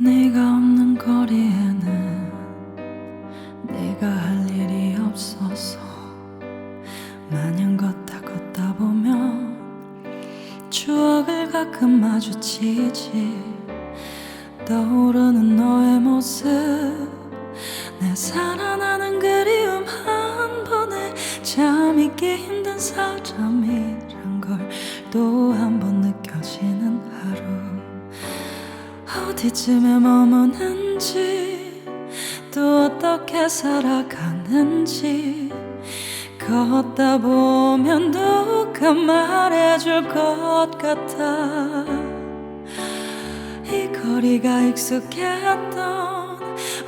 네가 없는 거리에는 내가 할 일이 없어서 마냥 걷다 걷다 보면 추억을 가끔 마주치지. 떠오르는 너의 모습 내 살아나는 그리움 한 번에 잠있기 힘든 사람이란 걸 또 한 번 어디쯤에 머무는지 또 어떻게 살아가는지 걷다 보면 누가 말해줄 것 같아. 이 거리가 익숙했던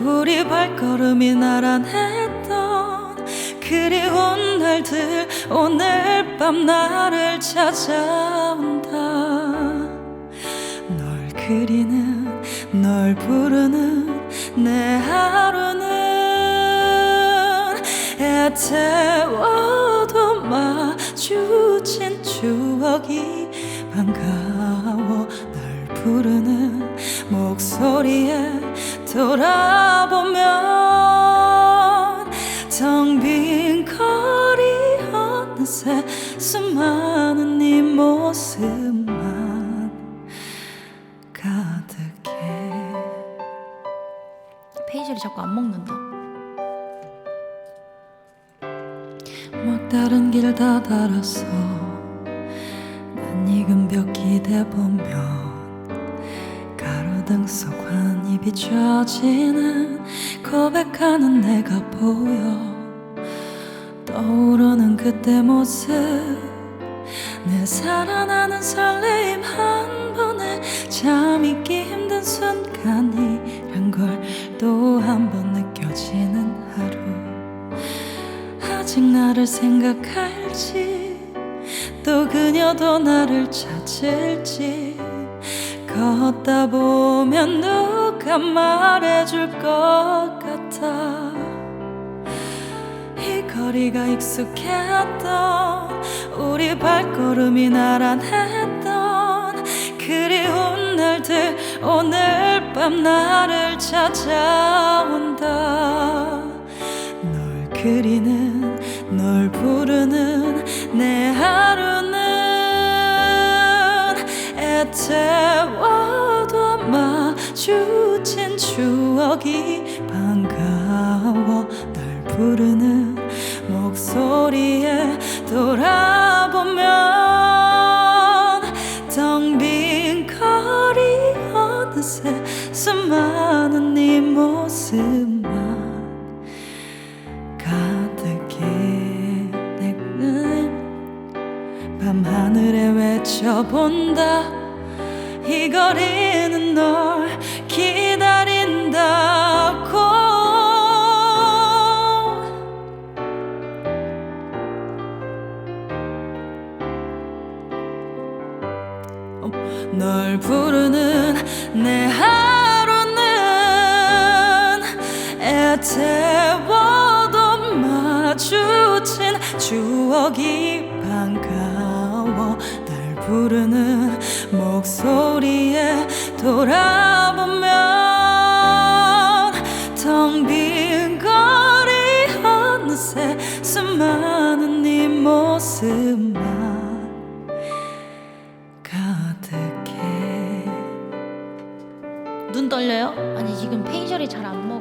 우리 발걸음이 나란했던 그리운 날들 오늘 밤 나를 찾아온다. 널 그리는 널 부르는 내 하루는 애태워도 마주친 추억이 반가워. 널 부르는 목소리에 돌아보면 텅 빈 거리 어느새 수많은 네 모습 페이지를 자꾸 안 먹는다. 막 다른 길 다 달았어 난 익은 벽 기대 보면 가로등 속 환히 비춰지는 고백하는 내가 보여 떠오르는 그때 모습 내 살아나는 설레임 한 번에 잠있기 힘든 순간이란 걸 또 한 번 느껴지는 하루. 아직 나를 생각할지 또 그녀도 나를 찾을지. 걷다 보면 누가 말해줄 것 같아. 이 거리가 익숙했던 우리 발걸음이 나란했던 오늘 밤 나를 찾아온다. 널 그리는 널 부르는 내 하루는 애태워도 마주친 추억이 반가워. 날 부르는 목소리에 돌아보면 외쳐본다. 이 거리는 널 기다린다고 어, 널 부르는 내 하루는 애태워도 마주친 추억이 반가워. 날 부르는 목소리에 돌아보면 텅 빈 거리 어느새 수많은 네 모습만 가득해 눈 떨려요? 아니 지금 페이셜이 잘 안 먹어.